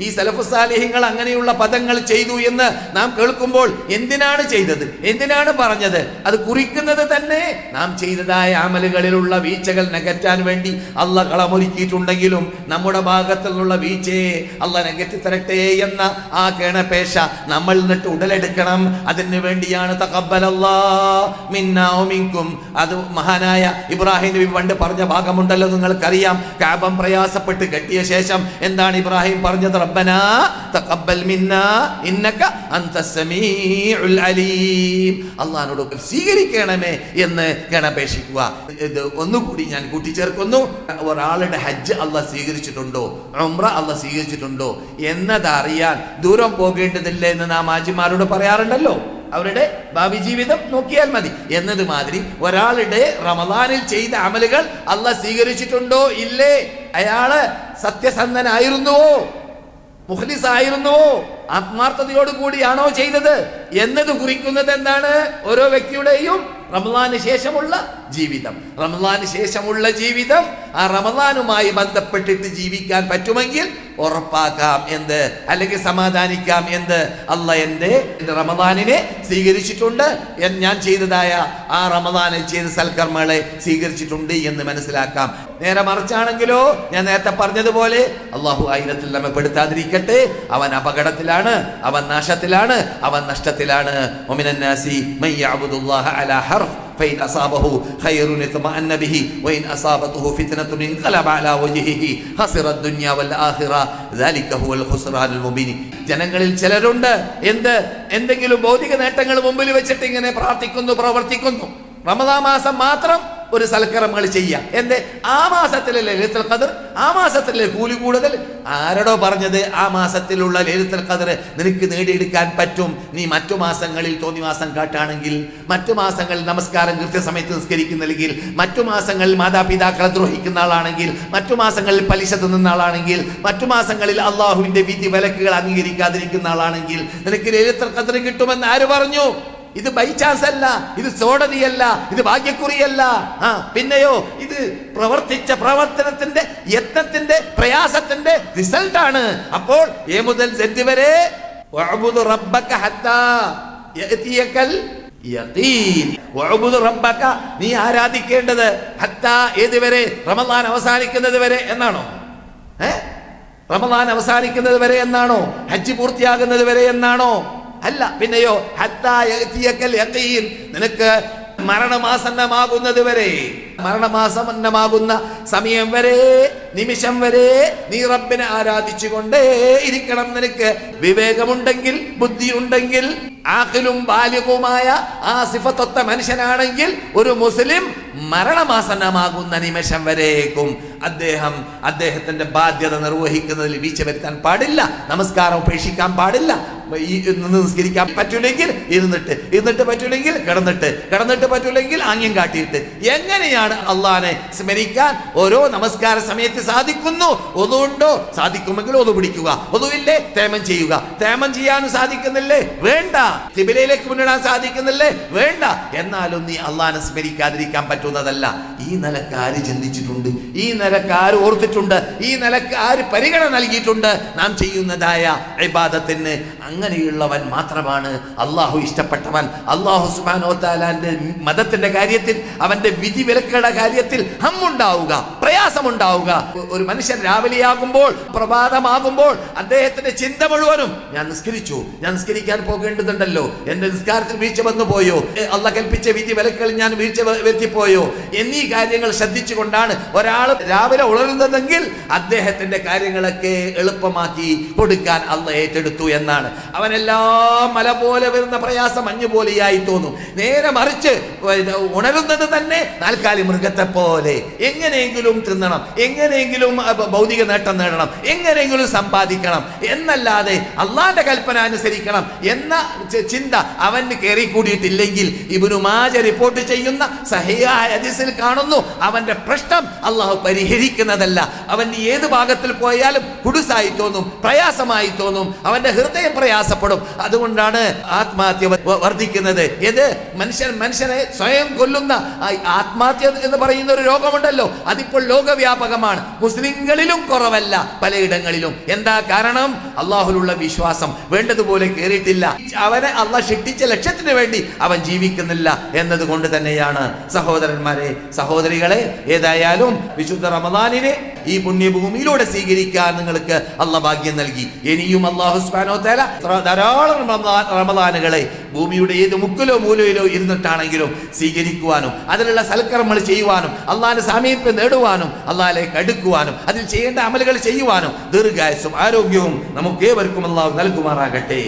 ഈ സലഫുസാലിഹിങ്ങൾ അങ്ങനെയുള്ള പദങ്ങൾ ചെയ്തു എന്ന് നാം കേൾക്കുമ്പോൾ എന്തിനാണ് ചെയ്തത്? എന്തിനാണ് പറഞ്ഞത്? അത് കുറിക്കുന്നത് തന്നെ നാം ചെയ്തതായ അമലുകളിലുള്ള വീഴ്ചകൾ നികറ്റാൻ വേണ്ടി അല്ല കളമൊരുക്കിയിട്ടുണ്ടെങ്കിലും നമ്മുടെ ഭാഗത്തു നിന്നുള്ള വീഴ്ചയെ അല്ല നികറ്റി തരട്ടെ എന്ന ആ കേണപേശ നമ്മൾ നിന്നിട്ട് ഉടലെടുക്കണം. അതിന് വേണ്ടിയാണ് തഖബ്ബലല്ലാ മിന്നാ വമിൻകും. അത് മഹാനായ ഇബ്രാഹിം നബി പണ്ട് പറഞ്ഞ ഭാഗമുണ്ടല്ലോ നിങ്ങൾക്കറിയാം. കാബം പ്രയാസപ്പെട്ട് കെട്ടിയ ശേഷം എന്താണ് ഇബ്രാഹിം പറഞ്ഞത്? റബ്ബനാ തഖബ്ബൽ മിന്നാ ഇന്നക അന്ത സമീഉൽ അലീം. അള്ളാഹിനോട് സ്വീകരിക്കണമേ എന്ന് ഗണപേക്ഷിക്കുക. ഇത് ഒന്നുകൂടി ഞാൻ കൂട്ടിച്ചേർക്കുന്നു. ഒരാളുടെ ഹജ്ജ് അള്ളാഹ് സ്വീകരിച്ചിട്ടുണ്ടോ? ഉംറ അള്ളാഹ് സ്വീകരിച്ചിട്ടുണ്ടോ? എന്നതറിയാൻ ദൂരം പോകേണ്ടതില്ല എന്ന് നാം ആജിമാരോട് പറയാറുണ്ടല്ലോ. അവരുടെ ഭാവി ജീവിതം നോക്കിയാൽ മതി. എന്നത് മാതിരി ഒരാളുടെ റമദാനിൽ ചെയ്ത അമലുകൾ അള്ളാഹ് സ്വീകരിച്ചിട്ടുണ്ടോ? ഇല്ലേ? അയാൾ സത്യസന്ധനായിരുന്നുവോ? മുഖ്ലിസ് ആത്മാർത്ഥതയോട് കൂടിയാണോ ചെയ്തത്? എന്നത് കുറിക്കുന്നത് എന്താണ്? ഓരോ വ്യക്തിയുടെയും റമദാന് ശേഷമുള്ള ജീവിതം. റമദാന് ശേഷമുള്ള ജീവിതം ആ റമദാനുമായി ബന്ധപ്പെട്ടിട്ട് ജീവിക്കാൻ പറ്റുമെങ്കിൽ ഉറപ്പാക്കാം എന്ത്? അല്ലെങ്കിൽ സമാധാനിക്കാം എന്ത്? അല്ല എന്റെ റമദാനിനെ സ്വീകരിച്ചിട്ടുണ്ട് ഞാൻ ചെയ്തതായ ആ റമദാനിൽ ചെയ്ത സൽക്കർമ്മങ്ങളെ സ്വീകരിച്ചിട്ടുണ്ട് എന്ന് മനസ്സിലാക്കാം. നേരെ മറിച്ചാണെങ്കിലോ ഞാൻ നേരത്തെ പറഞ്ഞതുപോലെ അള്ളാഹു ആയിരത്തിൽ നമ്മെ പെടുത്താതിരിക്കട്ടെ അവൻ അപകടത്തിലാണ് അവൻ നാശത്തിലാണ് അവൻ നഷ്ടത്തിലാണ്. ഒമിനന്നാസി മൻ യഅബുദുല്ലാഹ അലാ ഹർഫ്. فإن أصابه خير اطمأن به وإن أصابته فتنة انقلب على وجهه خسر الدنيا والآخرة ذلك هو الخسران المبين ജനങ്ങളിൽ ചിലരുണ്ട് എന്ത് എന്തെങ്കിലും ഭൗതിക നേട്ടങ്ങൾ മുമ്പിൽ വെച്ചിട്ട് ഇങ്ങനെ പ്രാർത്ഥിക്കുന്നു പ്രവർത്തിക്കുന്നു റമദാ മാസം മാത്രം ഒരു സൽക്കർമ്മങ്ങൾ ചെയ്യാം എന്ത്? ആ മാസത്തിലെ ലളിതൽ ഖദർ? ആ മാസത്തിലെ കൂലി കൂടുതൽ? ആരോടോ പറഞ്ഞത് ആ മാസത്തിലുള്ള ലളിതൽ ഖദർ നിനക്ക് നേടിയെടുക്കാൻ പറ്റും. നീ മറ്റു മാസങ്ങളിൽ തോന്നി മാസം കാട്ടാണെങ്കിൽ മറ്റു മാസങ്ങളിൽ നമസ്കാരം കൃത്യസമയത്ത് നിസ്കരിക്കുന്നില്ലെങ്കിൽ മറ്റു മാസങ്ങളിൽ മാതാപിതാക്കളെ ദ്രോഹിക്കുന്ന ആളാണെങ്കിൽ മറ്റു മാസങ്ങളിൽ പലിശ തിന്നുന്ന ആളാണെങ്കിൽ മറ്റു മാസങ്ങളിൽ അള്ളാഹുവിന്റെ വിധി വിലക്കുകൾ അംഗീകരിക്കാതിരിക്കുന്ന ആളാണെങ്കിൽ നിനക്ക് ലളിതൽ ഖദർ കിട്ടുമെന്ന് ആര് പറഞ്ഞു? ഇത് ബൈ ചാൻസ് അല്ല ഇത് സോടതിയല്ല ഇത് ഭാഗ്യക്കുറിയല്ല. ആ പിന്നെയോ ഇത് പ്രവർത്തിച്ച പ്രവർത്തനത്തിന്റെ യത്നത്തിന്റെ പ്രയാസത്തിന്റെ ആണ്. അപ്പോൾ എ മുതൽ സെറ്റ് വരെ നീ ആരാധിക്കേണ്ടത് ഏതുവരെ റമദാൻ അവസാനിക്കുന്നത് വരെ എന്നാണോ? റമദാൻ അവസാനിക്കുന്നത് വരെ എന്നാണോ? ഹജ്ജ് പൂർത്തിയാകുന്നത് വരെ എന്നാണോ? അല്ല പിന്നെയോ. നിനക്ക് മരണമാസന്നമാകുന്നത് വരെ മരണമാസന്നമാകുന്ന സമയം വരെ നിമിഷം വരെ നീ റബ്ബിനെ ആരാധിച്ചുകൊണ്ടേ ഇരിക്കണം നിനക്ക്. വിവേകമുണ്ടെങ്കിൽ ബുദ്ധിയുണ്ടെങ്കിൽ ആക്കിലും ബാല്യവുമായ ആ സിഫത്തൊത്ത മനുഷ്യനാണെങ്കിൽ ഒരു മുസ്ലിം മരണമാസന്നമാകുന്ന നിമിഷം വരേക്കും. അദ്ദേഹം അദ്ദേഹത്തിന്റെ ബാധ്യത നിർവഹിക്കുന്നതിൽ വീഴ്ച വരുത്താൻ പാടില്ല നമസ്കാരം ഉപേക്ഷിക്കാൻ പാടില്ല. നിസ്കരിക്കാൻ പറ്റൂലെങ്കിൽ ഇരുന്നിട്ട് ഇരുന്നിട്ട് പറ്റൂലെങ്കിൽ കിടന്നിട്ട് കിടന്നിട്ട് പറ്റൂലെങ്കിൽ ആംഗ്യം കാട്ടിയിട്ട്. എങ്ങനെയാണ് അള്ളാനെ സ്മരിക്കാൻ? ഓരോ നമസ്കാര സമയത്ത് സാധിക്കുന്നു. ഒതുണ്ടോ സാധിക്കുമെങ്കിൽ ഒതു പിടിക്കുക. ഒതുവില്ലേ? തേമം ചെയ്യുക. തേമം ചെയ്യാനും സാധിക്കുന്നില്ലേ? വേണ്ട. തിബിലയിലേക്ക് മുന്നിടാൻ സാധിക്കുന്നില്ലേ? വേണ്ട. എന്നാലും നീ അള്ളഹാനെ സ്മരിക്കാതിരിക്കാൻ പറ്റുന്നതല്ല. ഈ നിലയ്ക്ക് ആര് ചിന്തിച്ചിട്ടുണ്ട്? ഈ നിലയ്ക്ക് ആര് ഓർത്തിട്ടുണ്ട്? ഈ നിലയ്ക്ക് ആര് പരിഗണന നൽകിയിട്ടുണ്ട്? നാം ചെയ്യുന്നതായ ഇബാദത്തിന് അങ്ങനെയുള്ളവൻ മാത്രമാണ് അള്ളാഹു ഇഷ്ടപ്പെട്ടവൻ. അള്ളാഹു സുബാനോ താലാന്റെ മതത്തിന്റെ കാര്യത്തിൽ അവന്റെ വിധി വിലക്കുകളുടെ കാര്യത്തിൽ ഹമ്മുണ്ടാവുക പ്രയാസമുണ്ടാവുക. ഒരു മനുഷ്യൻ രാവിലെയാകുമ്പോൾ പ്രഭാതമാകുമ്പോൾ അദ്ദേഹത്തിന്റെ ചിന്ത മുഴുവനും ഞാൻ നിസ്കരിച്ചു ഞാൻ നിസ്കരിക്കാൻ പോകേണ്ടതുണ്ടല്ലോ എന്റെ നിസ്കാരത്തിൽ വീഴ്ച വന്നു പോയോ? അല്ല കൽപ്പിച്ച വിധി വിലക്കുകൾ ഞാൻ വീഴ്ച വരുത്തിപ്പോയോ എന്നീ കാര്യങ്ങൾ ശ്രദ്ധിച്ചുകൊണ്ടാണ് ഒരാൾ രാവിലെ ഉണരുന്നതെങ്കിൽ അദ്ദേഹത്തിന്റെ കാര്യങ്ങളൊക്കെ എളുപ്പമാക്കി കൊടുക്കാൻ അല്ല ഏറ്റെടുത്തു എന്നാണ്. അവനെല്ലാം മല പോലെ വരുന്ന പ്രയാസം മഞ്ഞു പോലെയായി തോന്നും. നേരെ മറിച്ച് ഉണരുന്നത് തന്നെ നാൽക്കാലി മൃഗത്തെ പോലെ എങ്ങനെയെങ്കിലും തിന്നണം എങ്ങനെയെങ്കിലും ഭൗതിക നേട്ടം നേടണം. എങ്ങനെയെങ്കിലും സമ്പാദിക്കണം. എന്നല്ലാതെ അള്ളാന്റെ കൽപ്പന അനുസരിക്കണം എന്ന ചിന്ത അവന് കയറി കൂടിയിട്ടില്ലെങ്കിൽ ഇബിനു മാജ റിപ്പോർട്ട് ചെയ്യുന്ന സഹിയായ ഹദീസിൽ കാണുന്നു അവന്റെ പ്രശ്നം അള്ളാഹു പരിഹരിക്കുന്നതല്ല. അവൻ ഏത് ഭാഗത്തിൽ പോയാലും കുടുസായി തോന്നും പ്രയാസമായി തോന്നും അവന്റെ ഹൃദയം പ്രയാസപ്പെടും. അതുകൊണ്ടാണ് ആത്മഹത്യ വർദ്ധിക്കുന്നത്. ഏത്? മനുഷ്യൻ മനുഷ്യനെ സ്വയം കൊല്ലുന്ന ആത്മഹത്യ എന്ന് പറയുന്ന ഒരു രോഗമുണ്ടല്ലോ. അതിപ്പോൾ ലോകവ്യാപകമാണ്. മുസ്ലിങ്ങളിലും കുറവല്ല പലയിടങ്ങളിലും. എന്താ കാരണം? അള്ളാഹുലുള്ള വിശ്വാസം. വേണ്ടതുപോലെ കയറിയിട്ടില്ല അവനെ അള്ളാഹ് ശിക്ഷിച്ച ലക്ഷ്യത്തിന് വേണ്ടി അവൻ ജീവിക്കുന്നില്ല എന്നതുകൊണ്ട് തന്നെയാണ്. സഹോദരന്മാരെ സഹോദരികളെ ഏതായാലും വിശുദ്ധ റമദാനിനെ ഈ പുണ്യഭൂമിയിലൂടെ സ്വീകരിക്കാൻ നിങ്ങൾക്ക് അല്ല ഭാഗ്യം നൽകി. ഇനിയും അള്ളാഹു തല ധാരാളം റമദാനുകളെ ഭൂമിയുടെ ഏത് മുക്കിലോ മൂലയിലോ ഇരുന്നിട്ടാണെങ്കിലും സ്വീകരിക്കുവാനും അതിനുള്ള സൽക്കർമ്മങ്ങൾ ചെയ്യുവാനും അള്ളാഹിന്റെ സാമീപ്യം നേടുവാനും അള്ളാഹിലേക്ക് അടുക്കുവാനും അതിൽ ചെയ്യേണ്ട അമലുകൾ ചെയ്യുവാനും ദീർഘായുസും ആരോഗ്യവും നമുക്ക് ഏവർക്കും അള്ളാഹു നൽകുമാറാകട്ടെ.